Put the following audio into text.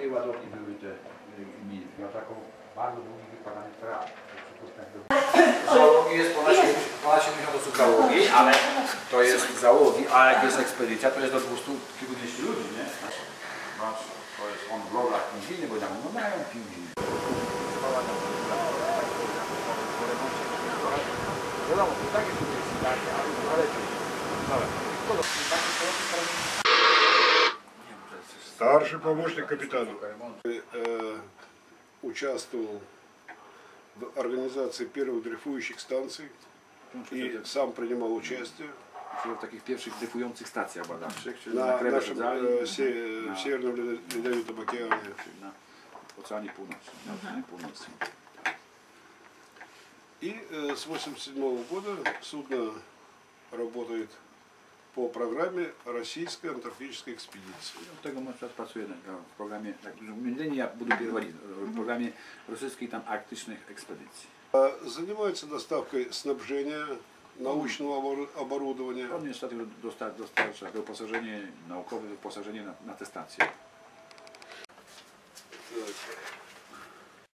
tej ładowni były te gminy. Miał taką bardzo długi wykonany trakt. Załogi jest ponad 70 osób załogi, ale to jest załogi, a jak jest ekspedycja, to jest do 200 kilkudziesięciu ludzi, nie? Masz, to jest on w logach pingwiny, bo tam no mają pingwiny. Wiadomo, to takie są ale to jest. Старший помощник капитана. Ремонт. Э, участвовал в организации первых дрейфующих станций и сам принимал участие w takich pierwszych dryfujących stacjach badawczych, czyli na, на Krewet нашем э, се- на- в Северном Ледо- Ледовитом океане. czyli na Oceanie Północnym. Na Oceanie Północnym. И э, с 1987 года судно работает по программе российской антарктической экспедиции. Od tego może teraz pracuję na- w programie, tak, między innymi ja budu pierwowali, w programie rosyjskich tam arktycznych ekspedycji. А, Занимается доставкой снабжения, научного обору- оборудования, On niestety dostar, dostarcza wyposażenie naukowe, wyposażenie na, na te stacje. Так.